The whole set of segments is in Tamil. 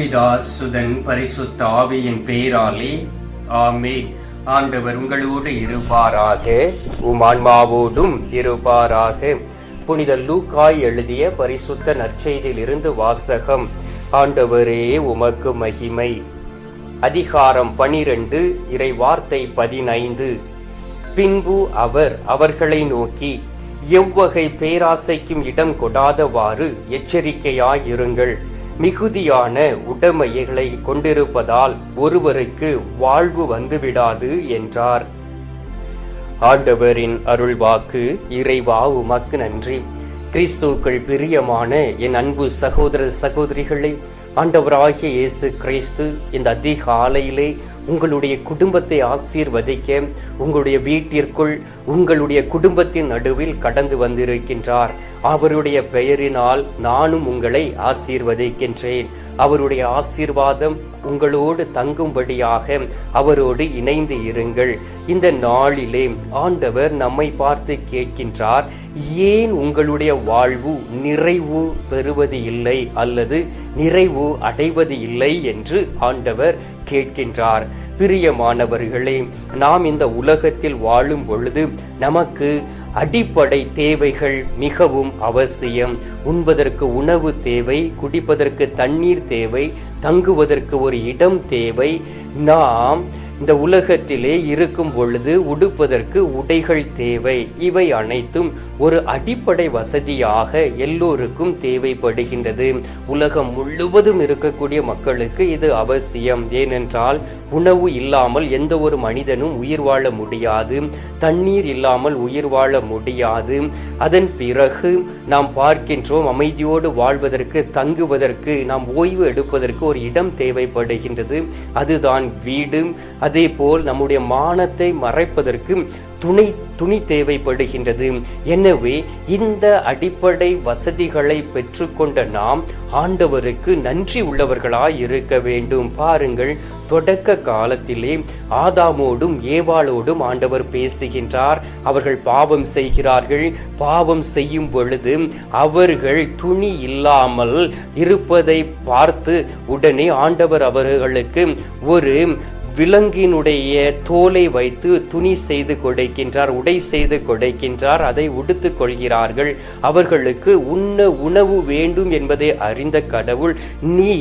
பிதா சுதன் பரிசுத்த ஆவியின் பெயராலே ஆமே ஆண்டவர் உங்களோடு இருப்பாராக. உமான்மாவோடும் இருப்பாராக. புனித லூக்காய் எழுதிய பரிசுத்த நற்செய்தியிலிருந்து வாசகம். ஆண்டவரே உமக்கு மகிமை. அதிகாரம் பனிரெண்டு இறை வார்த்தை பதினைந்து. பின்பு அவர் அவர்களை நோக்கி எவ்வகை பேராசைக்கும் இடம் கொடாதவாறு எச்சரிக்கையாயிருங்கள். மிகுதியான உடைமைகளை கொண்டிருப்பதால் ஒருவருக்கு வாழ்வு வந்துவிடாது என்றார். ஆண்டவரின் அருள்வாக்கு இறைவா உமக்கு நன்றி. கிறிஸ்துக்கள் பிரியமான என் அன்பு சகோதர சகோதரிகளை ஆண்டவராகிய இயேசு கிறிஸ்து இந்த அதிகாலையிலே உங்களுடைய குடும்பத்தை ஆசீர்வதிக்க உங்களுடைய வீட்டிற்குள் உங்களுடைய குடும்பத்தின் நடுவில் கடந்து வந்திருக்கின்றார். அவருடைய பெயரினால் நானும் உங்களை ஆசீர்வதிக்கின்றேன். அவருடைய ஆசீர்வாதம் உங்களோடு தங்கும்படியாக அவரோடு இணைந்து இருங்கள். இந்த நாளிலே ஆண்டவர் நம்மை பார்த்து கேட்கின்றார் ஏன் உங்களுடைய வாழ்வு நிறைவு பெறுவது இல்லை அல்லது நிறைவு அடைவது இல்லை? என்று ஆண்டவர் கேட்கின்றார். பிரியமானவர்களே நாம் இந்த உலகத்தில் வாழும் பொழுது நமக்கு அடிப்படை தேவைகள் மிகவும் அவசியம். உண்பதற்கு உணவு தேவை குடிப்பதற்கு தண்ணீர் தேவை தங்குவதற்கு ஒரு இடம் தேவை. நாம் இந்த உலகத்திலே இருக்கும் பொழுது உடுப்பதற்கு உடைகள் தேவை. இவை அனைத்தும் ஒரு அடிப்படை வசதியாக எல்லோருக்கும் தேவைப்படுகின்றது. உலகம் முழுவதும் இருக்கக்கூடிய மக்களுக்கு இது அவசியம். ஏனென்றால் உணவு இல்லாமல் எந்த ஒரு மனிதனும் உயிர் வாழ முடியாது. தண்ணீர் இல்லாமல் உயிர் வாழ முடியாது. அதன் பிறகு நாம் பார்க்கின்றோம் அமைதியோடு வாழ்வதற்கு தங்குவதற்கு நாம் ஓய்வு எடுப்பதற்கு ஒரு இடம் தேவைப்படுகின்றது. அதுதான் வீடு. அதே போல் நம்முடைய மானத்தை மறைப்பதற்கு துணை துணி தேவைப்படுகின்றது. எனவே இந்த அடிப்படை வசதிகளை பெற்றுக்கொண்ட நாம் ஆண்டவருக்கு நன்றி உள்ளவர்களாய் இருக்க வேண்டும். பாருங்கள் தொடக்க காலத்திலே ஆதாமோடும் ஏவாளோடும் ஆண்டவர் பேசுகின்றார். அவர்கள் பாவம் செய்கிறார்கள். பாவம் செய்யும் பொழுது அவர்கள் துணி இல்லாமல் இருப்பதை பார்த்து உடனே ஆண்டவர் அவர்களுக்கு ஒரு விலங்கினுடைய தோலை வைத்து துணி செய்து கொடுக்கின்றார் உடை செய்து கொடுக்கின்றார் அதை உடுத்து கொள்கிறார்கள். அவர்களுக்கு உண்ண உணவு வேண்டும் என்பதை அறிந்த கடவுள் நீ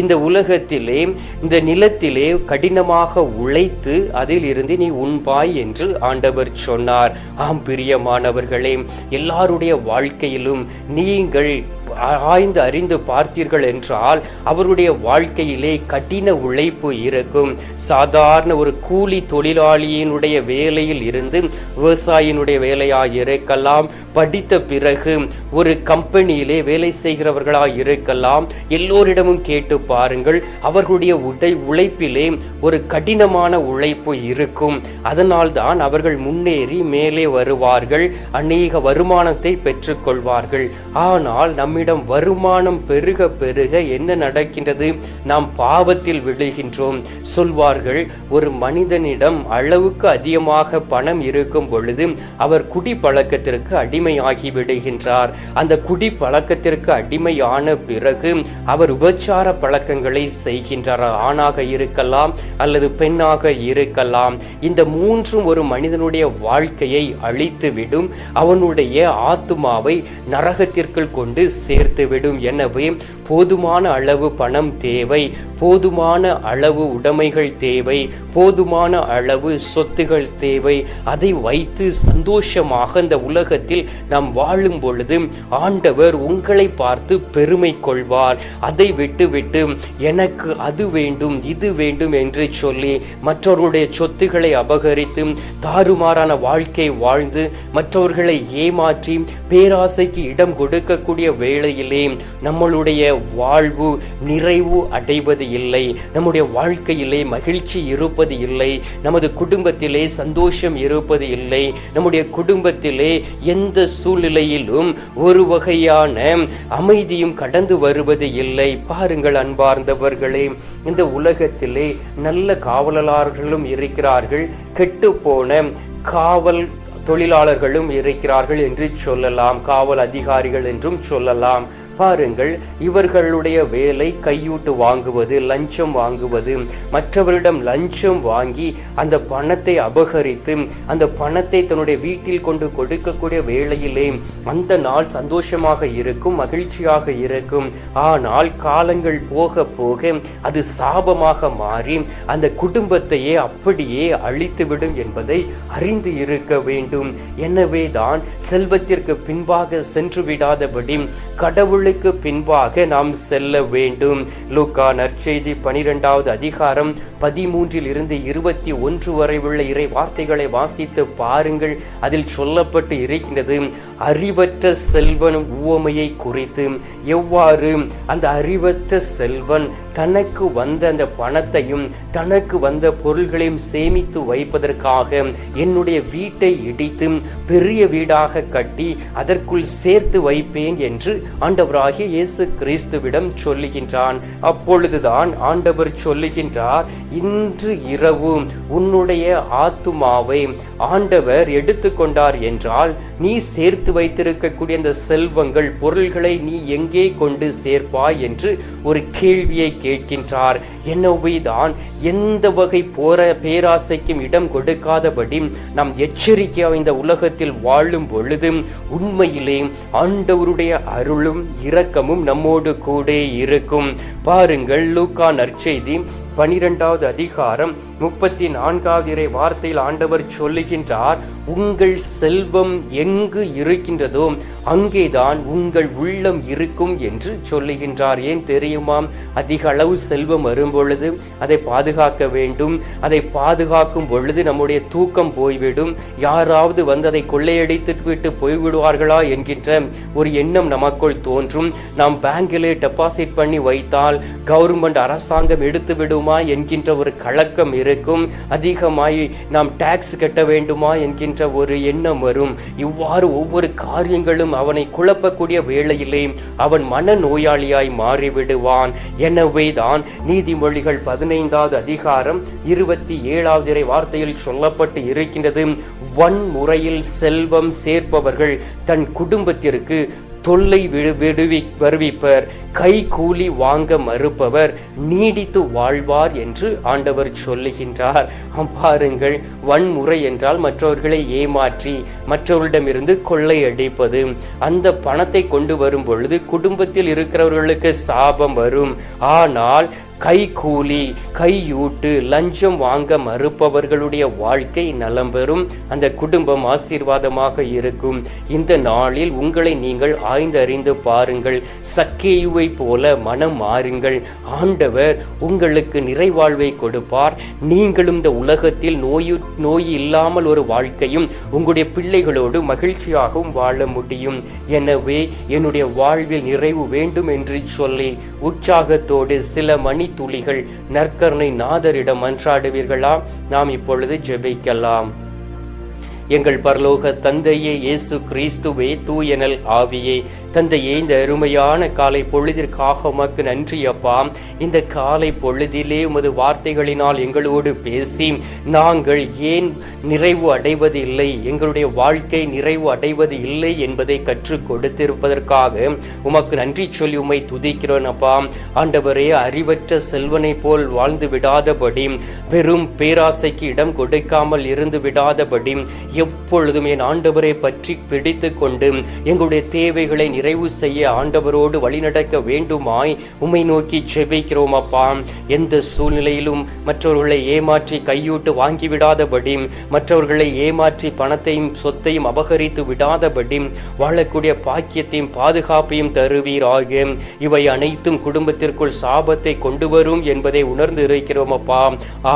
இந்த உலகத்திலே இந்த நிலத்திலே கடினமாக உழைத்து அதில் இருந்து நீ உண்பாய் என்று ஆண்டவர் சொன்னார். ஆம் பிரியமானவர்களே எல்லாருடைய வாழ்க்கையிலும் நீங்கள் ஆய்ந்து அறிந்து பார்த்தீர்கள் என்றால் அவருடைய வாழ்க்கையிலே கடின உழைப்பு இருக்கும். சாதாரண ஒரு கூலி தொழிலாளியினுடைய வேலையில் இருந்து விவசாயினுடைய வேலையாக இருக்கலாம். படித்த பிறகு ஒரு கம்பெனியிலே வேலை செய்கிறவர்களாக இருக்கலாம். எல்லோரிடமும் கேட்டு பாருங்கள் அவர்களுடைய உடை உழைப்பிலே ஒரு கடினமான உழைப்பு இருக்கும். அதனால் தான் அவர்கள் முன்னேறி மேலே வருவார்கள் அநேக வருமானத்தை பெற்றுக்கொள்வார்கள். ஆனால் நம்மிடம் வருமானம் பெருக பெருக என்ன நடக்கின்றது? நாம் பாவத்தில் விழுகின்றோம். சொல்வார்கள் ஒரு மனிதனிடம் அளவுக்கு அதிகமாக பணம் இருக்கும் பொழுது அவர் குடி பழக்கத்திற்கு அடிமையாகி விடுகின்றார். அந்த குடி பழக்கத்திற்கு அடிமையான பிறகு அவர் உபச்சார பழக்கங்களை செய்கின்றார்? ஆணாக இருக்கலாம் அல்லது பெண்ணாக இருக்கலாம். இந்த மூன்றும் ஒரு மனிதனுடைய வாழ்க்கையை அழித்துவிடும். அவனுடைய ஆத்துமாவை நரகத்திற்குள் கொண்டு சேர்த்துவிடும். எனவே போதுமான அளவு பணம் தேவை போதுமான அளவு உடைமைகள் தேவை போதுமான அளவு சொத்துகள் தேவை. அதை வைத்து சந்தோஷமாக இந்த உலகத்தில் நாம் வாழும் பொழுது ஆண்டவர் உங்களை பார்த்து பெருமை கொள்வார். அதை விட்டுவிட்டு எனக்கு அது வேண்டும் இது வேண்டும் என்று சொல்லி மற்றவர்களுடைய சொத்துக்களை அபகரித்து தாறுமாறான வாழ்க்கை வாழ்ந்து மற்றவர்களை ஏமாற்றி பேராசைக்கு இடம் கொடுக்கக்கூடிய வேளையிலே நம்மளுடைய வாழ்வு நிறைவு அடைவது இல்லை. நம்முடைய வாழ்க்கையிலே மகிழ்ச்சி இருப்பது இல்லை. நமது குடும்பத்திலே சந்தோஷம் இருப்பது இல்லை. நம்முடைய குடும்பத்திலே எந்த சூழ்நிலையிலும் ஒரு வகையான அமைதியும் கடந்து வருவது இல்லை. பாருங்கள் அன்பார்ந்தவர்களே இந்த உலகத்திலே நல்ல காவலர்களும் இருக்கிறார்கள். கெட்டு போன காவல் தொழிலாளர்களும் இருக்கிறார்கள் என்று சொல்லலாம். காவல் அதிகாரிகள் என்றும் சொல்லலாம். பாருங்கள் இவர்களுடைய வேலை கையூட்டு வாங்குவது லஞ்சம் வாங்குவது. மற்றவரிடம் லஞ்சம் வாங்கி அந்த பணத்தை அபகரித்து அந்த பணத்தை தன்னுடைய வீட்டில் கொண்டு கொடுக்கக்கூடிய வேலையிலே அந்த நாள் சந்தோஷமாக இருக்கும் மகிழ்ச்சியாக இருக்கும். ஆனால் காலங்கள் போக போக அது சாபமாக மாறி அந்த குடும்பத்தையே அப்படியே அழித்துவிடும் என்பதை அறிந்து இருக்க வேண்டும். எனவே தான் செல்வத்திற்கு பின்பாக சென்று விடாதபடி கடவுள் கடவுளுக்கு பின்பாக நாம் செல்ல வேண்டும். லூக்கா நற்செய்தி பனிரெண்டாவது அதிகாரம் பதிமூன்றில் இருந்து இருபத்தி ஒன்று வரை உள்ள இறை வார்த்தைகளை வாசித்து பாருங்கள். அதில் சொல்லப்பட்டு இருக்கின்றது அறிவற்ற செல்வன் உவமையை குறித்து எவ்வாறு? அந்த அறிவற்ற செல்வன் தனக்கு வந்த அந்த பணத்தையும் தனக்கு வந்த பொருள்களையும் சேமித்து வைப்பதற்காக என்னுடைய வீட்டை இடித்து பெரிய வீடாக கட்டி அதற்குள் சேர்த்து வைப்பேன் என்று ஆண்டவர் ஆண்டவராகிய இயேசு கிறிஸ்துவிடம் சொல்லுகின்றான். அப்பொழுதுதான் ஆண்டவர் சொல்லுகின்றார் இன்று இரவு உன்னுடைய ஆத்துமாவை ஆண்டவர் எடுத்துக்கொண்டார் என்றால் நீ சேர்த்து வைத்திருக்கக்கூடிய அந்த செல்வங்கள் பொருள்களை நீ எங்கே கொண்டு சேர்ப்பாய்? என்று ஒரு கேள்வியை கேட்கின்றார். என்னவேதான் எந்த வகை போற பேராசைக்கும் இடம் கொடுக்காதபடி நாம் எச்சரிக்கையாக இந்த உலகத்தில் வாழும் பொழுது உண்மையிலே ஆண்டவருடைய அருளும் இரக்கமும் நம்மோடு கூட இருக்கும். பாருங்கள் லூக்கா நற்செய்தி பனிரெண்டாவது அதிகாரம் முப்பத்தி நான்காவது இறை வார்த்தையில் ஆண்டவர் சொல்லுகின்றார் உங்கள் செல்வம் எங்கு இருக்கின்றதோ அங்கேதான் உங்கள் உள்ளம் இருக்கும் என்று சொல்லுகின்றார். ஏன் தெரியுமாம் அதிக அளவு செல்வம் வரும் பொழுது அதை பாதுகாக்க வேண்டும். அதை பாதுகாக்கும் பொழுது நம்முடைய தூக்கம் போய்விடும். யாராவது வந்து அதை கொள்ளையடித்து விட்டு போய்விடுவார்களா என்கின்ற ஒரு எண்ணம் நமக்குள் தோன்றும். நாம் பேங்கிலே டெபாசிட் பண்ணி வைத்தால் கவர்மெண்ட் அரசாங்கம் எடுத்து விடுமா என்கின்ற ஒரு கலக்கம் இருக்கும். அதிகமாய் நாம் டாக்ஸ் கட்ட வேண்டுமா என்கின்ற ஒரு எண்ணம் வரும். இவ்வாறு ஒவ்வொரு காரியங்களும் அவனை குழப்பக்கூடிய வேளையிலே அவன் மன நோயாளியாய் மாறிவிடுவான். எனவே தான் நீதிமொழிகள் பதினைந்தாவது அதிகாரம் இருபத்தி ஏழாவது வார்த்தையில் சொல்லப்பட்டு இருக்கின்றது. வன்முறையில் செல்வம் சேர்ப்பவர்கள் தன் குடும்பத்திற்கு தொல்லை விடு விடுவி வருவிப்பர். கை கூலி வாங்க மறுப்பவர். நீடித்து வாழ்வார் என்று ஆண்டவர் சொல்லுகின்றார். பாருங்கள் வன்முறை என்றால் மற்றவர்களை ஏமாற்றி மற்றவர்களிடமிருந்து கொள்ளையடிப்பது அந்த பணத்தை கொண்டு வரும் பொழுது குடும்பத்தில் இருக்கிறவர்களுக்கு சாபம் வரும். ஆனால் கைகூலி கையூட்டு லஞ்சம் வாங்க மறுப்பவர்களுடைய வாழ்க்கை நலம் பெறும். அந்த குடும்பம் ஆசீர்வாதமாக இருக்கும். இந்த நாளில் உங்களை நீங்கள் ஆய்ந்தறிந்து பாருங்கள். சக்கேயுவை போல மனம் மாறுங்கள். ஆண்டவர் உங்களுக்கு நிறைவாழ்வை கொடுப்பார். நீங்களும் இந்த உலகத்தில் நோயு நோய் இல்லாமல் ஒரு வாழ்க்கையும் உங்களுடைய பிள்ளைகளோடு மகிழ்ச்சியாகவும் வாழ முடியும். எனவே என்னுடைய வாழ்வில் நிறைவு வேண்டும் என்று சொல்லி உற்சாகத்தோடு சில மணி துளிகள் நற்கருணை நாதரிடம் மன்றாடுவீர்களா நாம் இப்பொழுது ஜெபிக்கலாம். எங்கள் பரலோக தந்தையே இயேசு கிறிஸ்துவே தூயனல் ஆவியே தந்தையே இந்த அருமையான காலை பொழுதிற்காக உமக்கு நன்றி அப்பா. இந்த காலை பொழுதிலே உமது வார்த்தைகளினால் எங்களோடு பேசி நாங்கள் ஏன் நிறைவு அடைவது இல்லை? எங்களுடைய வாழ்க்கை நிறைவு அடைவது இல்லை என்பதை கற்றுக் கொடுத்திருப்பதற்காக உமக்கு நன்றி சொல்லி உம்மை துதிக்கிறோம் அப்பா. ஆண்டவரே அறிவற்ற செல்வனை போல் வாழ்ந்து விடாதபடி பெரும் பேராசைக்கு இடம் கொடுக்காமல் இருந்து விடாதபடி எப்பொழுதும் என் ஆண்டவரை பற்றி பிடித்து கொண்டு எங்களுடைய தேவைகளை நிறைவு செய்ய ஆண்டவரோடு வழிநடக்க வேண்டுமாய் உம்மை நோக்கி ஜெபிக்கிறோம் அப்பா. எந்த சூழ்நிலையிலும் மற்றவர்களை ஏமாற்றி கையூட்டு வாங்கிவிடாதபடி மற்றவர்களை ஏமாற்றி பணத்தையும் சொத்தையும் அபகரித்து விடாதபடி வாழக்கூடிய பாக்கியத்தையும் பாதுகாப்பையும் தருவீராக. இவை அனைத்தும் குடும்பத்திற்குள் சாபத்தை கொண்டு வரும் என்பதை உணர்ந்து இருக்கிறோம் அப்பா.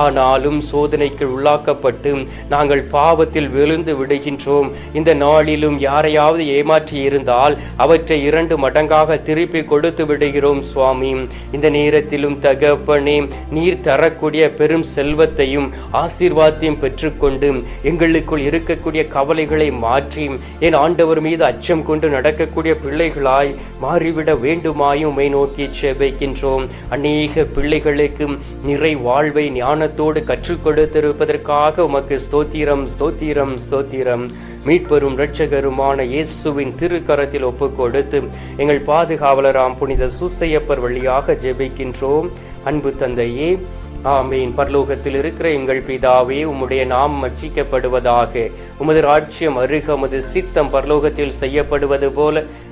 ஆனாலும் சோதனைக்கு உள்ளாக்கப்பட்டு நாங்கள் பாவத்தில் விழுந்து விடுகின்றோம். இந்த நாளிலும் யாரையாவது ஏமாற்றி இருந்தால் அவர் அவற்றை இரண்டு மடங்காக திருப்பி கொடுத்து விடுகிறோம் சுவாமி. இந்த நேரத்திலும் தகப்பனே நீர் தரக்கூடிய பெரும் செல்வத்தையும் ஆசீர்வாதத்தையும் பெற்றுக்கொண்டு எங்களுக்குள் இருக்கக்கூடிய கவலைகளை மாற்றி என் ஆண்டவர் மீது அச்சம் கொண்டு நடக்கக்கூடிய பிள்ளைகளாய் மாறிவிட வேண்டுமாயும் உமை நோக்கி செபிக்கின்றோம். அநேக பிள்ளைகளுக்கு நிறை வாழ்வை ஞானத்தோடு கற்றுக் கொடுத்திருப்பதற்காக உமக்கு ஸ்தோத்திரம் ஸ்தோத்திரம் ஸ்தோத்திரம். மீட்பெரும் இரட்சகருமான இயேசுவின் திருக்கரத்தில் ஒப்புக் கொடுத்து எங்கள் பாதுகாவலராம் புனித சுசையப்பர் வழியாக ஜெபிக்கின்றோம். அன்பு தந்தையே ஆமீன். பரலோகத்தில் இருக்கிற எங்கள் பிதாவே உம்முடைய நாம் மச்சிக்கப்படுவதாக. உமது ராட்சியம் அருக உமது சித்தம் பரலோகத்தில் செய்யப்படுவது போல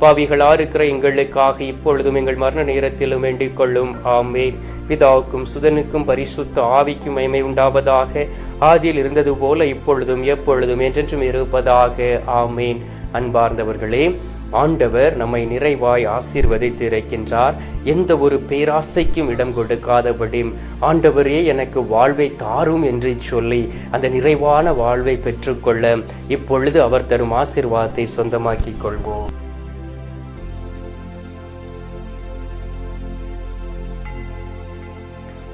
பாவிகளா இருக்கிற எங்களுக்காக இப்பொழுதும் எங்கள் மரண நேரத்திலும் வேண்டிக் கொள்ளும் ஆமேன். பிதாவுக்கும் சுதனுக்கும் பரிசுத்த ஆவிக்கும் மயமை உண்டாவதாக ஆதியில் இருந்தது போல இப்பொழுதும் எப்பொழுதும் என்றென்றும் இருப்பதாக. ஆமேன். அன்பார்ந்தவர்களே ஆண்டவர் நம்மை நிறைவாய் ஆசீர்வதித்து இருக்கின்றார். எந்த ஒரு பேராசைக்கும் இடம் கொடுக்காதபடி ஆண்டவரே எனக்கு வாழ்வை தாரும் என்று சொல்லி அந்த நிறைவான வாழ்வை பெற்றுக்கொள்ள இப்பொழுது அவர் தரும் ஆசீர்வாதத்தை சொந்தமாக்கிக் கொள்வோம்.